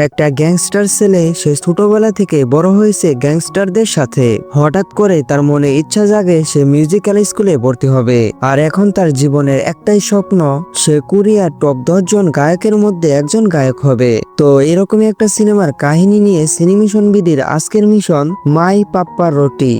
একটা গ্যাংস্টার ছেলে সে ছোটবেলা থেকে বড় হয়েছে গ্যাংস্টারদের সাথে। হঠাৎ করে তার মনে ইচ্ছা জাগে সে মিউজিক্যাল স্কুলে ভর্তি হবে। আর এখন তার জীবনের একটাই স্বপ্ন, সে কোরিয়ার টপ দশ জন গায়কের মধ্যে একজন গায়ক হবে। তো এরকমই একটা সিনেমার কাহিনী নিয়ে সিনেমিশন বিডির আজকের মিশন মাই পাপ্পা রোটি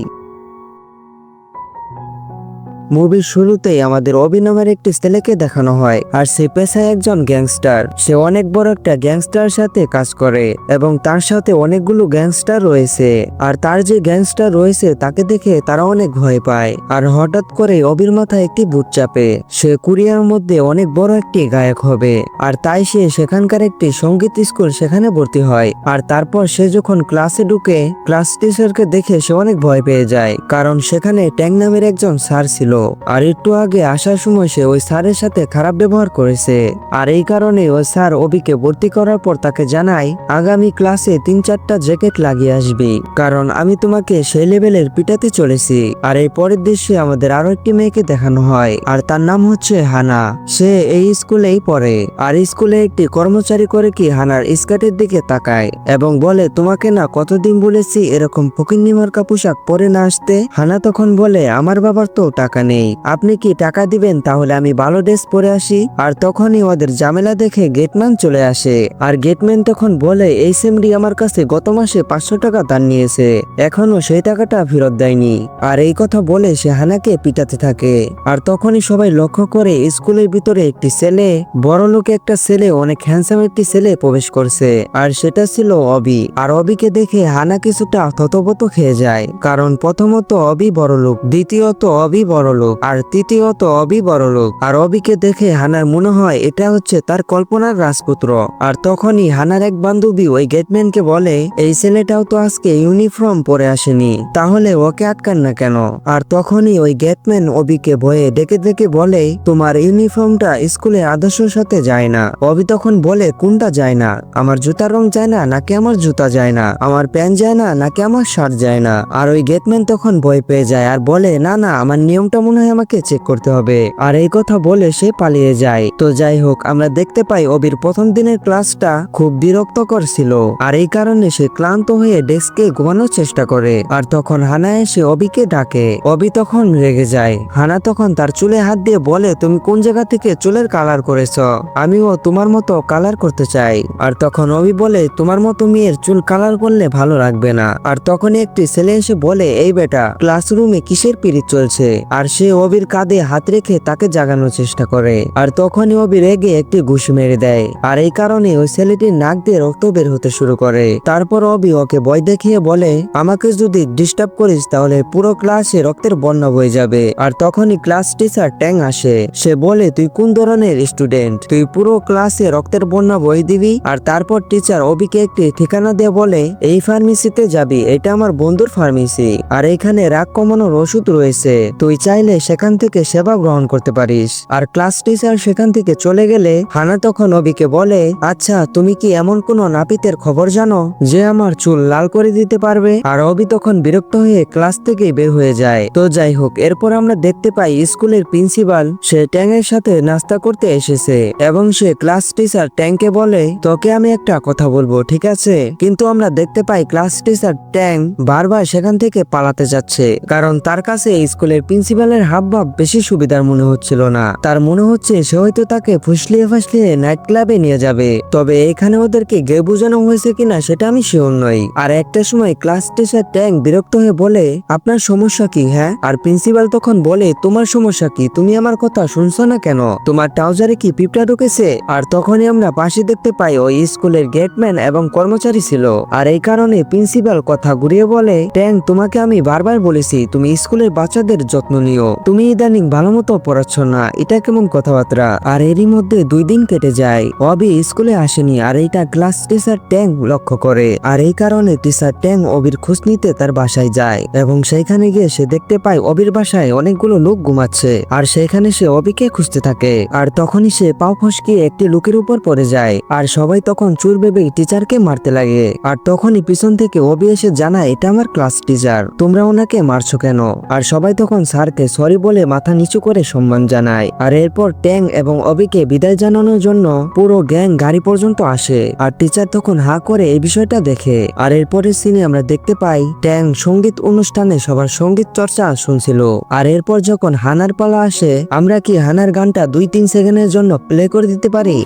মুভির শুরুতেই আমাদের অভিনবের একটি ছেলেকে দেখানো হয়, আর সে পেশায় একজন গ্যাংস্টার। সে অনেক বড় একটা গ্যাংস্টার সাথে কাজ করে, এবং তার সাথে অনেকগুলো গ্যাংস্টার রয়েছে। আর তার যে গ্যাংস্টার রয়েছে, তাকে দেখে তারা অনেক ভয় পায়, আর হঠাৎ করে অবির মাথায় একটি বুট চাপে। সে কোরিয়ার মধ্যে অনেক বড় একটি গায়ক হবে, আর তাই সে সেখানকার একটি সংগীত স্কুল সেখানে ভর্তি হয়। আর তারপর সে যখন ক্লাসে ঢুকে, ক্লাস টিচারকে দেখে সে অনেক ভয় পেয়ে যায়, কারণ সেখানে ট্যাং নামের একজন স্যার ছিল। আর একটু আগে আসার সময় সে ওই স্যারের সাথে খারাপ ব্যবহার করেছে। আর এই কারণে ওই স্যার অবিকে ভর্তি করার পর তাকে জানায় আগামী ক্লাসে তিন চারটা জ্যাকেট লাগিয়ে আসবি। কারণ আমি তোমাকে সেই লেভেলের পিটাতে চলেছি। আর এই পরের দৃশ্যে আমাদের আরও একটি মেয়েকে দেখানো হয়। আর তার নাম হচ্ছে হানা। সে এই স্কুলেই পড়ে। আর স্কুলে একটি কর্মচারী করে কি হানার স্কার্টের দিকে তাকায় এবং বলে, তোমাকে না কতদিন বলেছি এরকম ফকিন্নি মার্কা পোশাক পরে না আসতে? হানা তখন বলে, আমার বাবার তো টাকা আপনি কি টাকা দিবেন? তাহলে আমি ভালো ড্রেস পরে আসি। আর তখনই ওদের ঝামেলা দেখে গেটম্যান চলে আসে। আর গেটম্যান তখন বলে, এই সেমডি আমার কাছে গত মাসে পাঁচশো টাকা দান নিয়েছে। এখনও সেই টাকাটা ফেরত দেয়নি। আর এই কথা বলে সে হানাকে পিটাতে থাকে। আর তখনই সবাই লক্ষ্য করে স্কুলের ভিতরে একটি ছেলে, বড় লোকে একটা ছেলে, অনেক হ্যান্ডসাম একটি ছেলে প্রবেশ করছে। আর সেটা ছিল অবি। আর অবিকে দেখে হানা কিছুটা থতপত খেয়ে যায়। কারণ প্রথমত অবি বড় লোক, দ্বিতীয়ত অবি বড় লোক। আর তৃতীয়ত অবি বড় লোক। আর অবিকে দেখে হানার মনে হয় এটা হচ্ছে তার কল্পনার রাজপুত্র। আর তখনই হানার এক বান্ধবী ওই গেটম্যানকে বলে, এই ছেলেটাও তো আজকে ইউনিফর্ম পরে আসেনি। তাহলে ওকে আটকান না কেন? আর তখনই ওই গেটম্যান অবিকে ভয়ে ডেকে ডেকে বলে, তোমার ইউনিফর্মটা স্কুলে আদর্শের সাথে যায় না। অবি তখন বলে, কোনটা যায় না? আমার জুতার রং যায় না নাকি আমার জুতা যায় না? আমার প্যান্ট যায় না নাকি আমার শার্ট যায় না? আর ওই গেটম্যান তখন ভয় পেয়ে যায় আর বলে, না না, আমার নিয়মটা মনে হয় আমাকে চেক করতে হবে। আর এই কথা বলে সে পালিয়ে যায়। তো যাই হোক, আমরা দেখতে পাই অবির প্রথম দিনের ক্লাসটা খুব বিরক্তকর ছিল। আর এই কারণে সে ক্লান্ত হয়ে ডেস্কে ঘুমানোর চেষ্টা করে। আর তখন হানা এসে অবিকে ডাকে। অবি তখন রেগে যায়। হানা তখন তার চুলে হাত দিয়ে বলে, তুমি কোন জায়গা থেকে চুলের কালার করেছ? আমিও তোমার মতো কালার করতে চাই। আর তখন অবি বলে, তোমার মতো মেয়ের চুল কালার করলে ভালো লাগবে না। আর তখন একটি ছেলে এসে বলে, এই বেটা, ক্লাসরুমে কিসের পিরিত চলছে? আর সে অবির কাঁধে হাত রেখে তাকে জাগানোর চেষ্টা করে। আর তখনই অবি রেগে একটি ঘুষ মেরে দেয়। আর এই কারণে ওই ছেলেটির নাক দিয়ে রক্ত বের হতে শুরু করে। তারপর অবি ওকে ভয় দেখিয়ে বলে, আমাকে যদি ডিস্টার্ব করিস তাহলে পুরো ক্লাসে রক্তের বন্যা বয়ে যাবে। আর তখনই ক্লাস টিচার ট্যাং আসে। সে বলে, তুই কোন ধরনের স্টুডেন্ট তুই পুরো ক্লাসে রক্তের বন্যা বয়ে দিবি? আর তারপর টিচার অবিকে একটি ঠিকানা দিয়ে বলে, এই ফার্মেসিতে যাবি। এটা আমার বন্ধুর ফার্মেসি আর এখানে রাগ কমানোর ওষুধ রয়েছে। তুই চাইলে সেখান থেকে সেবা গ্রহণ করতে পারিস। আর ক্লাস টিচার সেখান থেকে চলে গেলে হানা তখন অবিকে বলে আচ্ছা তুমি কি এমন কোন নাপিতের খবর জানো যে আমার চুল লাল করে দিতে পারবে? আর অবি তখন বিরক্ত হয়ে ক্লাস থেকে বের হয়ে যায়। তো যাই হোক, এরপর আমরা দেখতে পাই স্কুলের প্রিন্সিপাল, সে ট্যাংয়ের সাথে নাস্তা করতে এসেছে এবং সে ক্লাস টিচার ট্যাংকে বলে, তোকে আমি একটা কথা বলব, ঠিক আছে? কিন্তু আমরা দেখতে পাই ক্লাস টিচার ট্যাং বারবার সেখান থেকে পালাতে যাচ্ছে, কারণ তার কাছে স্কুলের স্কুলের প্রিন্সিপালের হাবভাব বেশি সুবিধার মনে হচ্ছিল না। তার মনে হচ্ছে সে হয়তো তাকে ফুসলিয়ে ফাসলিয়ে নাইট ক্লাবে নিয়ে যাবে। তবে এখানে ওদেরকে গে বোঝানো হয়েছে কিনা সেটা আমি শিওর নই। আর একটা সময় ক্লাস টিচার ট্যাং বিরক্ত হয়ে বলে, আপনার সমস্যা কি হ্যাঁ? আর প্রিন্সিপাল তখন বলে, তোমার সমস্যা কি? তুমি আমার কথা শুনছো না কেন? তোমার ট্রাউজারে কি পিঁপড়া ঢুকেছে? আর তখনই আমরা পাশে দেখতে পাই ওই স্কুলের গেটম্যান এবং কর্মচারী ছিল। আর এই কারণে প্রিন্সিপাল কথা ঘুরিয়ে বলে, ট্যাং, তোমাকে আমি বারবার বলেছি, তুমি স্কুলের বাচ্চাদের যত্ন নিও। তুমি ইদানিং ভালো মতো পড়াচ্ছ না, এটা কেমন কথাবার্তা? আর এরই মধ্যে দুই দিন কেটে যায়। অবি স্কুলে আসেনি আর এইটা ক্লাস টিচার ট্যাং লক্ষ্য করে। আর এই কারণে টিচার ট্যাং অবির খোঁজ নিতে তার বাসায় যায়। এবং সেইখানে গিয়ে সে দেখতে পায় অবির বাসায় অনেকগুলো লোক ঘুমাচ্ছে। আর সেখানে সে অবিকে খুঁজতে থাকে। আর তখনই সে পাও ফসকিয়ে একটি লোকের উপর পড়ে যায়। আর সবাই তখন চুর ভেবে টিচারকে মারতে লাগে। আর তখনই পিছন থেকে অবি এসে জানায়, এটা আমার ক্লাস টিচার। তোমরা ওনাকে মারছো কেন? আর সবাই তখন স্যারকে সরি বলে মাথা নিচু করে সম্মান জানায়। আর এরপর ট্যাং এবং অবিকে বিদায় জানানোর জন্য পুরো গ্যাং গাড়ি পর্যন্ত আসে। আর টিচার তখন হা করে এই বিষয়টা দেখে। আর এরপরের সিনে আমরা দেখতে পাই, ট্যাং সংগীত অনুষ্ঠানে সবার সংগীত চর্চা শুনছিল। আর এরপর যখন হানার পালা আসে, আমরা কি হানার গানটা দুই তিন সেকেন্ডের জন্য প্লে করে দিতে পারি?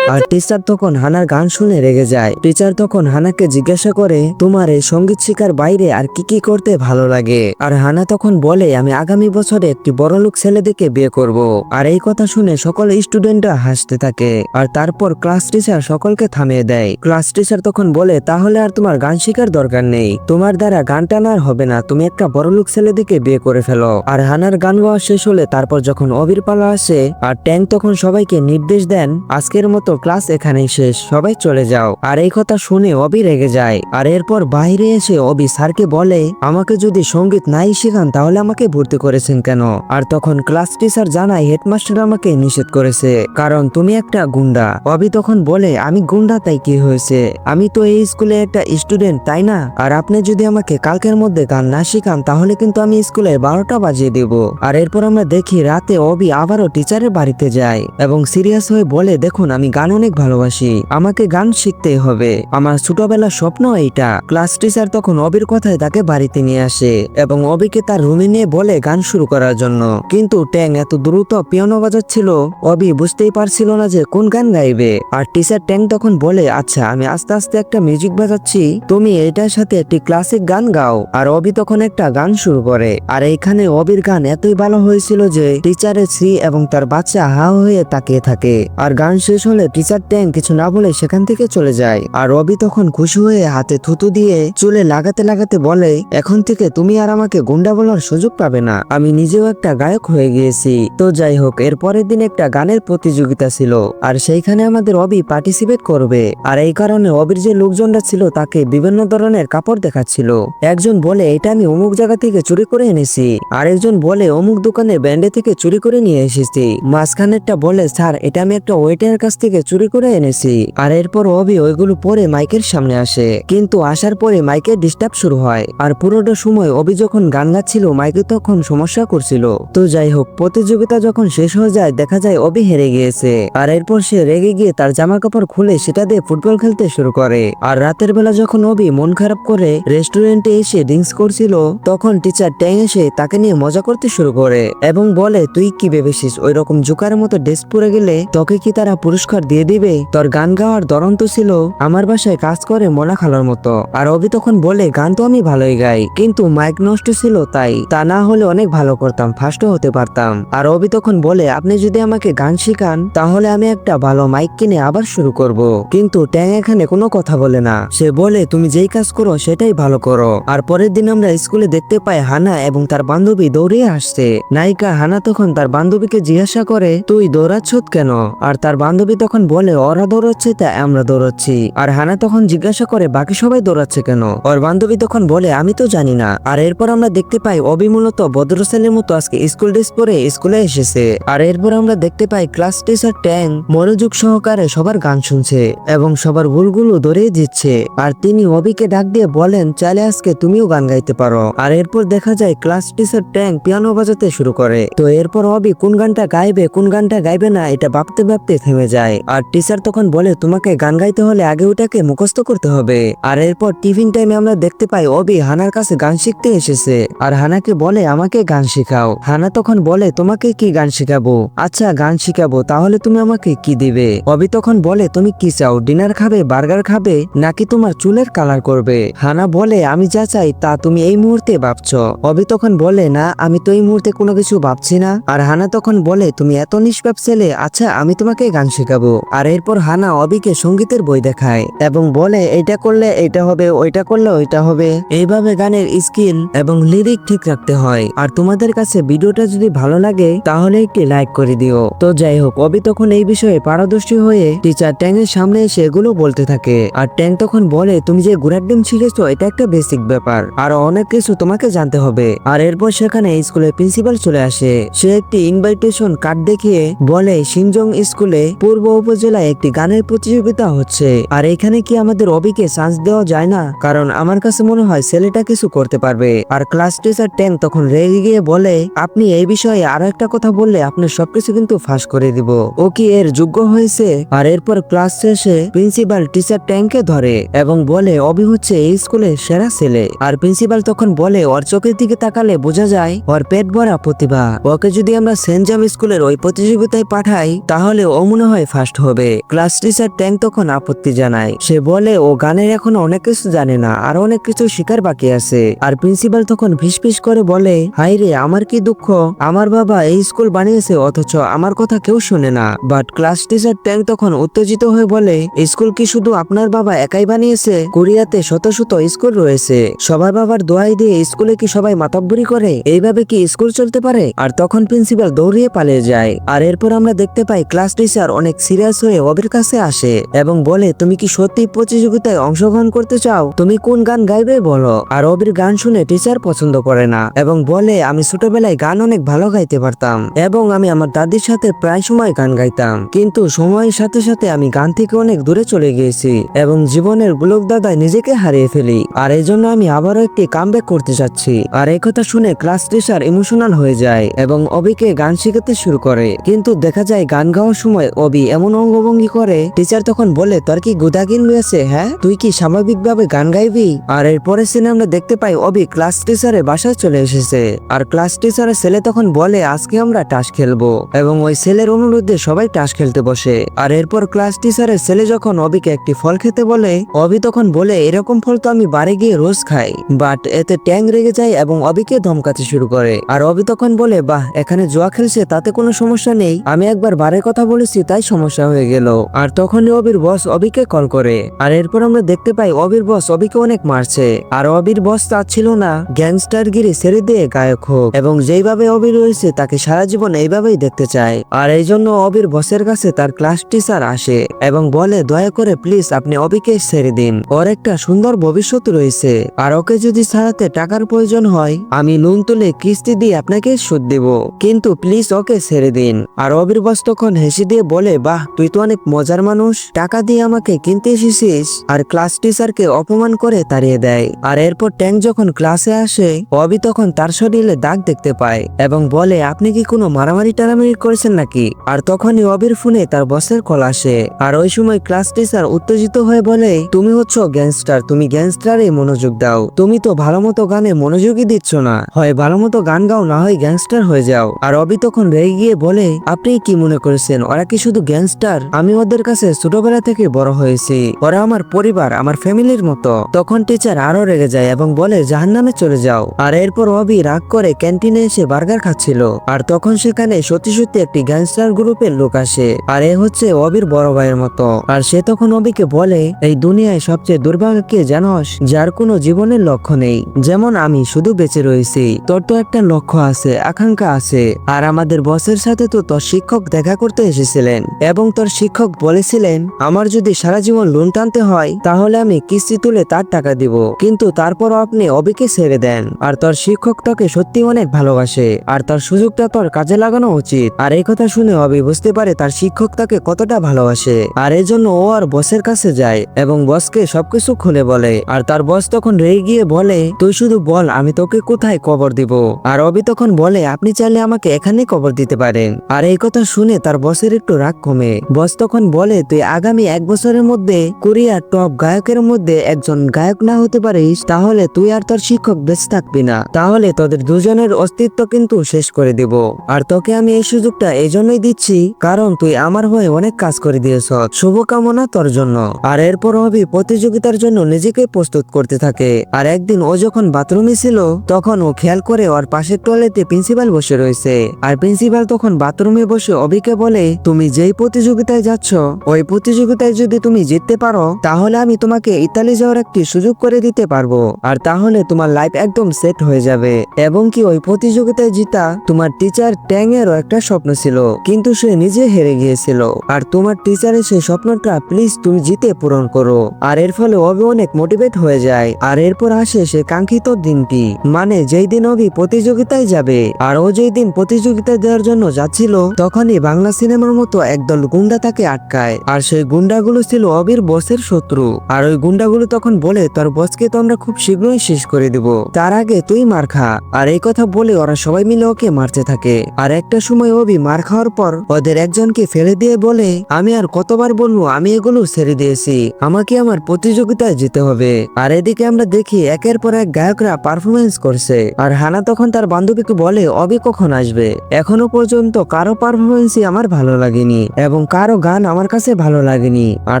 আর টিচার তখন হানার গান শুনে রেগে যায়। টিচার তখন হানাকে জিজ্ঞাসা করে, তোমার এই সংগীত শিকার বাইরে আর কি কি করতে ভালো লাগে? আর হানা তখন বলে, আমি আগামী বছরে একটি বড়লোক ছেলেদেরকে বিয়ে করব। আর এই কথা শুনে সকল স্টুডেন্টরা হাসতে থাকে। আর তারপর ক্লাস টিচার সকলকে থামিয়ে দেয়। ক্লাস টিচার তখন বলে, তাহলে আর তোমার গান শেখার দরকার নেই। তোমার দ্বারা গান টানা আর হবে না। তুমি একটা বড়লোক ছেলেদেরকে বিয়ে করে ফেলো। আর হানার গান গাওয়া শেষ হলে তারপর যখন অবির পালা আসে, আর ট্যাং তখন সবাইকে নির্দেশ দেন, আজকের মতো ক্লাস এখানেই শেষ। সবাই চলে যাও। আর এই কথা শুনে অবি রেগে যায়। আর এরপর বাইরে এসে অবি স্যারকে বলে, আমাকে যদি সংগীত নাই শেখান, তাহলে আমাকে ভর্তি করেছেন কেন? আর তখন ক্লাস টিচার জানায়, হেডমাস্টার আমাকে নিষেধ করেছে, কারণ তুমি একটা গুন্ডা। অবি তখন বলে, আমি গুন্ডা, তাই কি হয়েছে? আমি তো এই স্কুলে একটা স্টুডেন্ট, তাই না? আর আপনি যদি আমাকে কালকের মধ্যে গান না শেখান, তাহলে কিন্তু আমি স্কুলে বারোটা বাজিয়ে দেব। আর এরপর আমরা দেখি, রাতে অবি আবারও টিচারের বাড়িতে যায় এবং সিরিয়াস হয়ে বলে, দেখুন, আমি গান অনেক ভালোবাসি। আমাকে গান শিখতে হবে। আমার ছোটবেলার স্বপ্ন এইটা। ক্লাস টিচার তখন অবির কথায় তাকে বাড়িতে নিয়ে আসে এবং অবিকে তার রুমে নিয়ে বলে গান শুরু করার জন্য। কিন্তু ট্যাং এত দ্রুত পিয়ানো বাজাচ্ছিল, অবি বুঝতেই পারছিল না যে কোন গান গাইবে। আর টিচার ট্যাং তখন বলে আচ্ছা আমি আস্তে আস্তে একটা মিউজিক বাজাচ্ছি। তুমি এটার সাথে একটি ক্লাসিক গান গাও। আর অবি তখন একটা গান শুরু করে। আর এইখানে অবির গান এতই ভালো হয়েছিল যে টিচারের শ্রী এবং তার বাচ্চা হা হয়ে তাকিয়ে থাকে। আর গান শেষ হলে টিচার ট্যাং কিছু না বলে সেখান থেকে চলে যায়। আর রবি তখন খুশি হয়ে হাতে থুতু দিয়ে চুলে লাগাতে লাগাতে বলে, এখন থেকে তুমি আর আমাকে গুন্ডা বলার সুযোগ পাবে না। আমি নিজেও একটা গায়ক হয়ে গিয়েছি। তো যাই হোক, এর পরের দিন একটা গানের প্রতিযোগিতা ছিল। আর সেইখানে আমাদের অবি পার্টিসিপেট করবে। আর এই কারণে অবির যে লোকজনরা ছিল, তাকে বিভিন্ন ধরনের কাপড় দেখাচ্ছিল। একজন বলে, এটা আমি অমুক জায়গা থেকে চুরি করে এনেছি। আরেকজন বলে, অমুক দোকানে ব্যান্ডে থেকে চুরি করে নিয়ে এসেছি। মাঝখানেরটা বলে, স্যার, এটা আমি একটা ওয়েটারের কাছ থেকে চুরি করে এনেছি। আর এরপর অবি ওইগুলো পরে মাইকের সামনে আসে। কিন্তু আসার পরে মাইকের ডিস্টার্ব শুরু হয়। আর পুরোটা সময় অবি যখন গান গাচ্ছিল, মাইকে তখন সমস্যা করছিল। তো যাই হোক, প্রতিযোগিতা যখন শেষ হয়ে যায়, দেখা যায় অবি হেরে গিয়েছে। আর এরপর সে রেগে গিয়ে তার জামা কাপড় খুলে সেটা দিয়ে ফুটবল খেলতে শুরু করে। আর রাতের বেলা যখন অবি মন খারাপ করে রেস্টুরেন্টে এসে ড্রিঙ্কস করছিল, তখন টিচার ট্যাং এসে তাকে নিয়ে মজা করতে শুরু করে। এবং বলে, তুই কি ভেবেছিস? ওই রকম জোকার মতো ড্রেস পরে গেলে তোকে কি তারা পুরস্কার দিয়ে দিবে? তোর গান গাওয়ার ধরন তো ছিল আমার বাসায় কাজ করে মোনা খালার মতো। আর অভি তখন বলে, গান তো আমি ভালোই গাই, কিন্তু মাইক নষ্ট ছিল তাই। তা না হলে অনেক ভালো করতাম ফার্স্টও হতে পারতাম। আর অভি তখন বলে, আপনি যদি আমাকে গান শিখান, তাহলে আমি একটা ভালো মাইক কিনে আবার শুরু করব। কিন্তু ট্যাং এখানে কোনো কথা বলে না। সে বলে, তুমি যেই কাজ করো, সেটাই ভালো করো। আর পরের দিন আমরা স্কুলে দেখতে পাই হানা এবং তার বান্ধবী দৌড়িয়ে আসছে। নায়িকা হানা তখন তার বান্ধবীকে জিজ্ঞাসা করে, তুই দৌড়াচ্ছ কেন? আর তার বান্ধবী তখন বলে, ওরা দৌড়াচ্ছে, তা আমরা দৌড়াচ্ছি। আর হানা তখন জিজ্ঞাসা করে, বাকি সবাই দৌড়াচ্ছে কেন? ওর বান্ধবী তখন বলে, আমি তো জানি না। আর এরপর আমরা দেখতে পাই অবি মূলত বদ্রসেনের মতো আজকে স্কুল ড্রেস পরে স্কুলে এসেছে। আর এরপর আমরা দেখতে পাই, ক্লাস টিচার ট্যাং মনোযোগ সহকারে সবার গান শুনছে এবং সবার ভুলগুলো ধরিয়ে দিচ্ছে। আর তিনি অবিকে ডাক দিয়ে বলেন, চাইলে আজকে তুমিও গান গাইতে পারো। আর এরপর দেখা যায়, ক্লাস টিচার ট্যাং পিয়ানো বাজাতে শুরু করে। তো এরপর অবি কোন গানটা গাইবে, কোন গানটা গাইবে না, এটা ভাবতে ভাবতে থেমে যায়। আর টিচার তখন বলে, তোমাকে গান গাইতে হলে আগে ওটাকে মুখস্থ করতে হবে। আর এরপর টিফিন টাইমে আমরা দেখতে পাই, অবি, হানার কাছে গান শিখতে এসেছে। আর হানাকে বলে, আমাকে গান শেখাও। হানা তখন বলে, তোমাকে কি গান শেখাবো? আচ্ছা গান শিখাবো, তাহলে তুমি আমাকে কি দিবে? অবি তখন বলে, তুমি কি চাও ডিনার খাবে বার্গার খাবে, নাকি তোমার চুলের কালার করবে? হানা বলে, আমি যা চাই তা তুমি এই মুহূর্তে ভাবছ। অবি তখন বলে, না, আমি তো এই মুহূর্তে কোনো কিছু ভাবছি না। আর হানা তখন বলে, তুমি এত নিষ্পাপ ছেলে আচ্ছা আমি তোমাকে গান শেখাবো। আর এরপর হানা অবিকে সঙ্গীতের বই দেখায় এবং বলে এটা করলে এটা হবে, ওইটা করলে ওইটা হবে। এইভাবে গানের স্কিল এবং লিরিক ঠিক রাখতে হয়। আর তোমাদের কাছে ভিডিওটা যদি ভালো লাগে, তাহলে একটি লাইক করে দিও। তো যাই হোক, অবি তখন এই বিষয়ে পারদর্শী হয়ে টিচার ট্যাং এর সামনে এসে এগুলো বলতে থাকে। আর ট্যাং তখন বলে, তুমি যে ঘোড়ার ডিম শিখেছো এটা একটা বেসিক ব্যাপার। আর অনেক কিছু তোমাকে জানতে হবে। আর এরপর সেখানে স্কুলের প্রিন্সিপাল চলে আসে। সে একটি ইনভাইটেশন কার্ড দেখিয়ে বলে, সিনজং স্কুলে পূর্ব উপজেলায় একটি গানের প্রতিযোগিতা হচ্ছে। আর এখানে কি আমাদের অবিকে চান্স দেওয়া যায় না? কারণ আমার কাছে মনে হয় ছেলেটা কিছু করতে পারবে। আর ক্লাস টিচার ট্যাং তখন রেগে গিয়ে বলে, আপনি এই বিষয়ে আরও একটা কথা বললে আপনার সবকিছু কিন্তু ফাঁস করে দিব। ও কি এর যোগ্য হয়েছে? আর এরপর ক্লাস শেষে প্রিন্সিপাল টিচার ট্যাংকে ধরে এবং বলে, অবি হচ্ছে এই স্কুলের সেরা ছেলে। আর প্রিন্সিপাল তখন বলে, ওর চোখের দিকে তাকালে বোঝা যায়, ওর পেট ভরা প্রতিভা। ওকে যদি আমরা সেন্ট জাম স্কুলের ওই প্রতিযোগিতায় পাঠাই, তাহলে ও মনে হয় ফার্স্ট হবে। ক্লাস টিচার ট্যাং তখন আপত্তি জানায়। সে বলে, ও গানের এখন অনেক কিছু জানে না, আর অনেক কিছু শিকার বাকি আছে। আর প্রিন্সিপাল তখন ফিসফিস করে বলে হাই রে, আমার কি দুঃখ? আমার বাবা এই স্কুল বানিয়েছে, অথচ আমার কথা কেউ শুনে না। বাট ক্লাস টিচার ট্যাং তখন উত্তেজিত হয়ে বলে, স্কুল কি শুধু আপনার বাবা একাই বানিয়েছে? কোরিয়াতে শত শত স্কুল রয়েছে। সবার বাবার দোয়াই দিয়ে স্কুলে কি সবাই মাতব্বরি করে? এইভাবে কি স্কুল চলতে পারে? আর তখন প্রিন্সিপাল দৌড়িয়ে পালিয়ে যায়। আর এরপর আমরা দেখতে পাই ক্লাস টিচার অনেক সিরিয়াস হয়ে অবির কাছে আসে এবং বলে, তুমি কি সত্যি প্রতিযোগিতায় অংশগ্রহণ করতে চাও? তুমি কোন গান গাইবে বলো? আর অবির গান শুনে টিচার পছন্দ করে না এবং বলে, আমি ছোটবেলায় গান অনেক ভালো গাইতে পারতাম এবং আমি আমার দাদির সাথে প্রায় সময় গান গাইতাম। কিন্তু সময়ের সাথে সাথে আমি গান থেকে অনেক দূরে চলে গিয়েছি এবং জীবনের বুলক দাদায় নিজেকে হারিয়ে ফেলি। আর এই জন্য আমি আবারও একটি কামব্যাক করতে চাচ্ছি আর এই কথা শুনে ক্লাস টিচার ইমোশনাল হয়ে যায় এবং অবিকে গান শেখাতে শুরু করে। কিন্তু দেখা যায়, গান গাওয়ার সময় অবি এমন অঙ্গভঙ্গি করে? টিচার তখন বলে, তোর কি গুদাগিন রয়েছে হ্যাঁ? তুই কি স্বাভাবিকভাবে গান গাইবি? আর এরপরে সিনে আমরা দেখতে পাই অবি ক্লাস টিচারের বাসায় চলে এসেছে। আর ক্লাস টিচারের ছেলে তখন বলে, আজকে আমরা টাস খেলব। এবং ওই ছেলের অনুরোধে সবাই টাস খেলতে বসে। আর এরপর ক্লাস টিচারের ছেলে যখন অবিকে একটি ফল খেতে বলে অবি তখন বলে, এরকম ফল তো আমি বাড়ি গিয়ে রোজ খাই বাট এতে ট্যাং রেগে যায় এবং অবিকে ধমকাতে শুরু করে। আর অবি তখন বলে, বাহ, এখানে জুয়া খেলছে, তাতে কোনো সমস্যা নেই। আমি একবার বারের কথা বলেছি, তাই সমস্যা হয়ে গেল। আর তখনই অবির বস অবিকে কল করে। আর এরপর আমরা দেখতে পাই অবির বস অবিকে অনেক মারছে। আর অবির বস চাচ্ছিল না গ্যাংস্টার গিরি ছেড়ে দিয়ে গায়ক হোক। এবং যেইভাবে অবি রয়েছে, তাকে সারা জীবন এইভাবেই দেখতে চায়। আর এই জন্য অবির বসের কাছে তার ক্লাস টিচার আসে এবং বলে, দয়া করে প্লিজ আপনি অবিকে ছেড়ে দিন। ওর একটা সুন্দর ভবিষ্যৎ রয়েছে। আর ওকে যদি ছাড়াতে টাকার প্রয়োজন হয়, আমি লোন তুলে কিস্তি দিয়ে আপনাকে সুদ দেব। কিন্তু প্লিজ ওকে ছেড়ে দিন। আর অবির বস তখন হেসে দিয়ে বলে, বাহ তুই তো অনেক মজার মানুষ। টাকা দিয়ে আমাকে কিনতে এসেছিস, আর ক্লাস টিচারকে অপমান করে তাড়িয়ে দেয়। আর এরপর ট্যাং যখন ক্লাসে আসে, অবি তখন তার শরীরে দাগ দেখতে পায় এবং বলে, আপনি কি কোনো মারামারি টারামারি করেছেন নাকি? আর তখনই অবির ফোনে তার বসের কল আসে। আর ওই সময় ক্লাস টিচার উত্তেজিত হয়ে বলে, তুমি হচ্ছ গ্যাংস্টার তুমি গ্যাংস্টারে মনোযোগ দাও। তুমি তো ভালো মতো গানে মনোযোগই দিচ্ছ না। হয় ভালো মতো গান গাও, না হয় গ্যাংস্টার হয়ে যাও। আর অবি তখন রেগে গিয়ে বলে, আপনি কি মনে করেছেন? ওরা কি শুধু গ্যাংস্টার আমি ওদের কাছে ছোটবেলা থেকে বড় হয়েছি। ওরা আমার পরিবার, আমার ফ্যামিলির মতো। তখন টিচার আরও রেগে যায় এবং বলে জাহান নামে চলে যাও। আর এরপর অবি রাগ করে ক্যান্টিনে এসে বার্গার খাচ্ছিল। আর তখন সেখানে সত্যি সত্যি একটি গ্যাংস্টার গ্রুপের লোক আসে। আর এ হচ্ছে অবির বড় ভাইয়ের মতো। আর সে তখন অবিকে বলে, এই দুনিয়ায় সবচেয়ে দুর্ভাগ্য কে জানোস? যার কোনো জীবনের লক্ষ্য নেই। যেমন আমি শুধু বেঁচে রয়েছি। তোর তো একটা লক্ষ্য আছে, আকাঙ্ক্ষা আছে। আর আমাদের বসের সাথে তো তোর শিক্ষক দেখা করতে এসেছিলেন। এবং তোর শিক্ষক বলেছিলেন, আমার যদি সারা জীবন লোন টানতে হয়, তাহলে আমি কিস্তি তুলে তার টাকা দিব। কিন্তু তারপর আপনি অবিকে ছেড়ে দেন। আর তোর শিক্ষক তোকে সত্যি অনেক ভালোবাসে। আর তার সুযোগটা তোর কাজে লাগানো উচিত। আর এই কথা শুনে অবি বুঝতে পারে তার শিক্ষক তাকে কতটা ভালোবাসে। আর এই জন্য ও আর বসের কাছে যায় এবং বসকে সবকিছু খুলে বলে। আর তার বস তখন রেগে গিয়ে বলে, তুই শুধু বল, আমি তোকে কোথায় কবর দিব? আর অবি তখন বলে, আপনি চাইলে আমাকে এখানে কবর দিতে পারেন। আর এই কথা শুনে তার বসের একটু রাগ কমে। বস তখন বলে, তুই আগামী এক বছরের মধ্যে কোরিয়ার টপ গায়কের মধ্যে একজন গায়ক না হতে পারিস, তাহলে তুই আর তোর শিক্ষক বেঁচে থাকবি না। তাহলে তোদের দুজনের অস্তিত্ব কিন্তু শেষ করে দিব। আর তোকে আমি এই সুযোগটা এই জন্যই দিচ্ছি, কারণ তুই আমার হয়ে অনেক কাজ করে দিয়েছ। শুভকামনা তোর জন্য। আর এরপর হবি প্রতিযোগিতার জন্য নিজেকে প্রস্তুত করতে থাকে। আর একদিন ও যখন বাথরুমে ছিল, তখন ও খেয়াল করে ওর পাশের টয়লেটে প্রিন্সিপাল বসে রয়েছে। আর প্রিন্সিপাল তখন বাথরুমে বসে অবিকে বলে, তুমি যেই প্রতিযোগিতায় যাচ্ছ, ওই প্রতিযোগিতায় যদি তুমি জিততে পারো, তাহলে আমি তোমাকে ইতালি যাওয়ার একটি সুযোগ করে দিতে পারব। আর তাহলে তোমার লাইফ একদম সেট হয়ে যাবে। এবং কি ওই প্রতিযোগিতায় জিতা তোমার টিচার ট্যাং এরও একটা স্বপ্ন ছিল, কিন্তু সে নিজে হেরে গিয়েছিল। আর তোমার টিচারের সেই স্বপ্নটা প্লিজ তুমি জিতে পূরণ করো। আর এর ফলে অবি অনেক মোটিভেট হয়ে যায়। আর এরপর আসে সে কাঙ্ক্ষিত দিনটি। মানে যেই দিন অবি প্রতিযোগিতায় যাবে, আর ও যেই দিন প্রতিযোগিতায় দেওয়ার জন্য যাচ্ছিল, তখনই বাংলা সিনেমার মতো একদল গুন্ডা তাকে আটকায়। আর সেই গুন্ডাগুলো ছিল অবির বসের শত্রু। আর ওই গুন্ডাগুলো তখন বলে, তোর বসকে তো আমরা খুব শীঘ্রই শেষ করে দিব। তার আগে তুই মার খা। আর এই কথা বলে ওরা সবাই মিলে ওকে মারতে থাকে। আর একটা সময় অবি মার খাওয়ার পর ওদের একজনকে ফেলে দিয়ে বলে, আমি আর কতবার বলব, আমি এগুলো ছেড়ে দিয়েছি। আমাকে আমার প্রতিযোগিতায় যেতে হবে। আর এদিকে আমরা দেখি একের পর এক গায়করা পারফরমেন্স করছে। আর হানা তখন তার বান্ধবীকে বলে, অবি কখন আসবে? এখনও পর্যন্ত কারও পারফরমেন্সই আমার ভালো লাগেনি। এবং কারও গান আমার কাছে ভালো লাগেনি। আর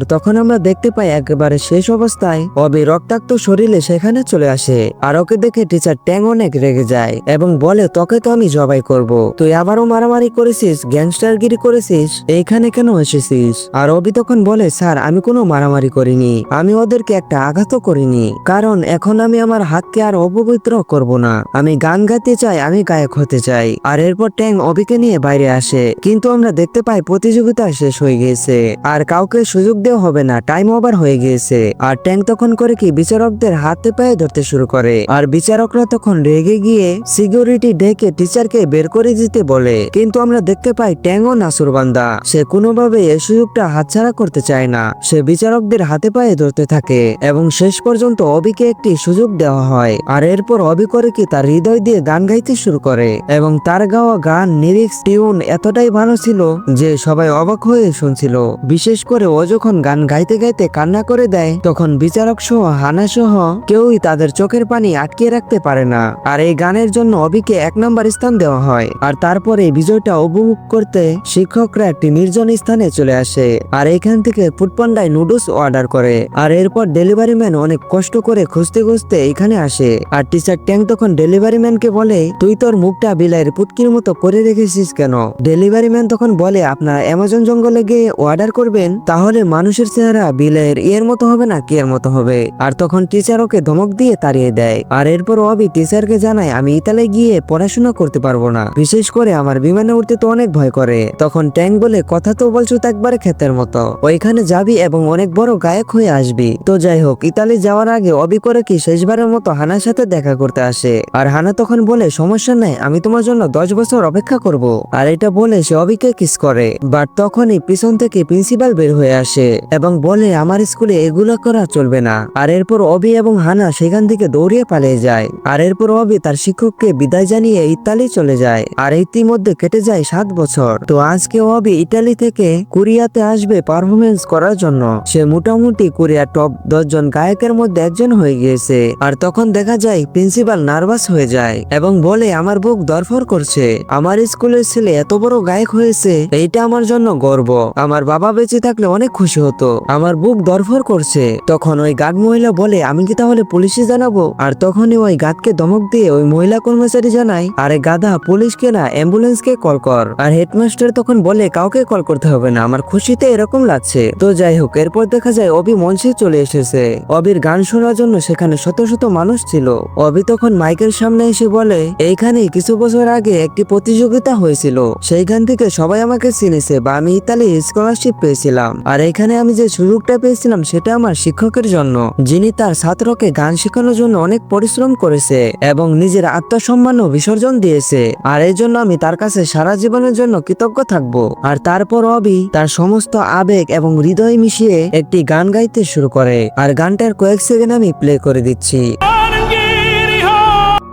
তখন আমরা দেখতে পাই একেবারে শেষ অবস্থায় অবি রক্তাক্ত শরীরে সেখানে চলে আসে। আর ওকে দেখে টিচার ট্যাং অনেক রেগে যায় এবং বলে, তোকে তো আমি জবাই করব। তুই আবারও মারামারি করেছিস, গ্যাংস্টারগিরি করেছিস, এইখানে কেন এসেছিস? আর অবি তখন বলে, স্যার, আমি কোনো মারামারি করিনি। আমি ওদেরকে একটা আঘাতও করিনি। কারণ এখন আমি আমার হাতকে আর অপবিত্র করব না। আমি গান গাইতে চাই, আমি গায়ক হতে চাই। আর এরপর ট্যাং অবিকে নিয়ে বাইরে আসে। কিন্তু আমরা দেখতে পাই প্রতিযোগিতা শেষ হয়ে গিয়েছে আর কাউকে সুযোগ দেওয়া হবে না টাইম ওভার হয়ে গিয়েছে আর ট্যাং তখন করে কি বিচারকদের হাতে পায়ে ধরতে শুরু করে। আর বিচারকরা তখন রেগে গিয়ে সিকিউরিটি ডেকে টিচারকে বের করে দিতে বলে। কিন্তু আমরা দেখতে পাই ট্যাংও নাসুরবান্দা সে কোনোভাবে এই সুযোগটা হাতছাড়া করতে চায় না। সে বিচারকদের হাতে পায়ে ধরতে থাকে এবং শেষ পর্যন্ত অবিকে একটি সুযোগ দেওয়া হয়। আর এরপর অবি করে কি তার হৃদয় দিয়ে গান গাইতে শুরু করে। এবং তার গাওয়া গান নিরিক্স টিউন এতটাই ভালো ছিল যে সবাই অবাক হয়ে শুনছিল। বিশেষ করে ও যখন গান গাইতে গাইতে কান্না করে দেয়, তখন বিচারক সহ হানা সহ কেউই তাদের চোখের পানি আটকে রাখতে পারে না। আর এই গানের জন্য অবিকে এক নম্বর স্থান দেওয়া হয়। আর তারপরে বিজয়টা উপভোগ করতে শিক্ষকরা একটি নির্জন স্থানে চলে আসে। আর এখান থেকে ফুটপান্ডায় নুডলস অর্ডার করে। আর এরপর ডেলিভারি ম্যান অনেক কষ্ট করে খুঁজতে খুঁজতে এখানে আসে। আর টিচার ট্যাং তখন ডেলিভারি ম্যানকে বলে, তুই তোর মুখটা বিলাইয়ের পুটকির মতো করে রেখেছিস কেন? ডেলিভারি ম্যান তখন বলে, আপনার অ্যামাজন জঙ্গলে গিয়ে অর্ডার করবেন, তাহলে মানুষের চেহারা বিলাইয়ের ইয়ের মতো হবে না কি এর মতো হবে। আর তখন টিচার ওকে ধমক দিয়ে তাড়িয়ে দেয়। আর এরপর অবি টিচারকে জানায়, আমি ইতালে গিয়ে পড়াশোনা করতে পারব না। বিশেষ করে আমার বিমানে উঠতে তো অনেক ভয় করে। তখন ট্যাং বলে, কথা তো বলছো একবারে ক্ষেতের মতো। ওইখানে যাবি এবং অনেক বড় গায়ক হয়ে আসবি। তো যাই হোক, ইতালি যাওয়ার আগে অবি করে কি শেষবারের মতো হানার সাথে দেখা করতে আসে। আর হানা তখন বলে, সমস্যা নাই, আমি তোমার জন্য দশ বছর অপেক্ষা করব। আর এটা বলে সে অবিকে কিস করে। বাট তখনই পিছন থেকে প্রিন্সিপাল বের হয়ে আসে এবং বলে, আমার স্কুলে এগুলো করা চলবে না। আর এরপর অবি এবং হানা সেখান থেকে দৌড়িয়ে পালিয়ে যায়। আর এরপর অবি তার শিক্ষককে বিদায় জানিয়ে ইতালি চলে যায়। আর ইতিমধ্যে কেটে যায় সাত বছর। তো আজকে অবি ইতালি থেকে কোরিয়াতে আসবে পারফরমেন্স করার জন্য। সে মোটামুটি কোরিয়া টপ দশজন গায়কের মধ্যে একজন হয়ে গিয়েছে। আর তখন দেখা যায় প্রিন্সিপাল নার্ভাস হয়ে যায় এবং বলে, আমার বুক দরফর করছে। আমার স্কুলের ছেলে এত বড় গায়ক হয়েছে। এইটা আমার জন্য গর্ব। আমার বাবা বেঁচে থাকলে অনেক খুশি হতো। আমার বুক দরফর করছে। তখন ওই গার্ড মহিলা বলে, আমি কি তাহলে পুলিশে জানাব? আর তখনই ওই গাদকে ধমক দিয়ে ওই মহিলা কর্মচারী জানায় আরে গাধা পুলিশকে না অ্যাম্বুলেন্সকে কল কর। আর হেডমাস্টার তখন বলে, কাউকে কল করতে হবে না, আমার খুশিতে এরকম লাগছে। তো যাই হোক, এরপর দেখা যায় অবি মঞ্চে চলে এসেছে। অবির গান শোনার জন্য সেখানে শত শত মানুষ ছিল। অবি তখন মাইকের সামনে এসে বলে এইখানে কিছু বছর আগে একটি প্রতিযোগিতা হয়েছিল। সেইখান থেকে সবাই আমাকে চিনেছে বা আমি ইতালি স্কলারশিপ পেয়েছিলাম। আর এখানে আমি যে সুযোগটা পেয়েছিলাম, সেটা আমার শিক্ষকের জন্য, যিনি তার ছাত্রকে গান শেখানোর জন্য অনেক পরিশ্রম করেছে এবং নিজের আত্মসম্মানও বিসর্জন দিয়েছে। আর এই জন্য আমি তার কাছে সারা জীবনের জন্য কৃতজ্ঞ থাকব। আর তারপর অবি তার সমস্ত আবেগ এবং হৃদয় মিশিয়ে একটি গান গাইতে শুরু করে। আর গানটার কয়েক সেকেন্ড আমি প্লে করে দিচ্ছি।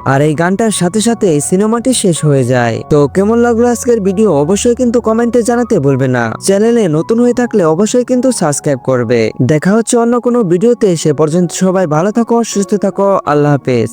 আর এই গানটার সাথে সাথে এই সিনেমাটি শেষ হয়ে যায়। তো কেমন লাগল আজকের ভিডিও অবশ্যই কিন্তু কমেন্টে জানাতে বলবে না। চ্যানেলে নতুন হয়ে থাকলে অবশ্যই কিন্তু সাবস্ক্রাইব করবে। দেখা হচ্ছে অন্য কোনো ভিডিওতে, সে পর্যন্ত সবাই ভালো থাকো, সুস্থ থাকো, আল্লাহ হাফেজ।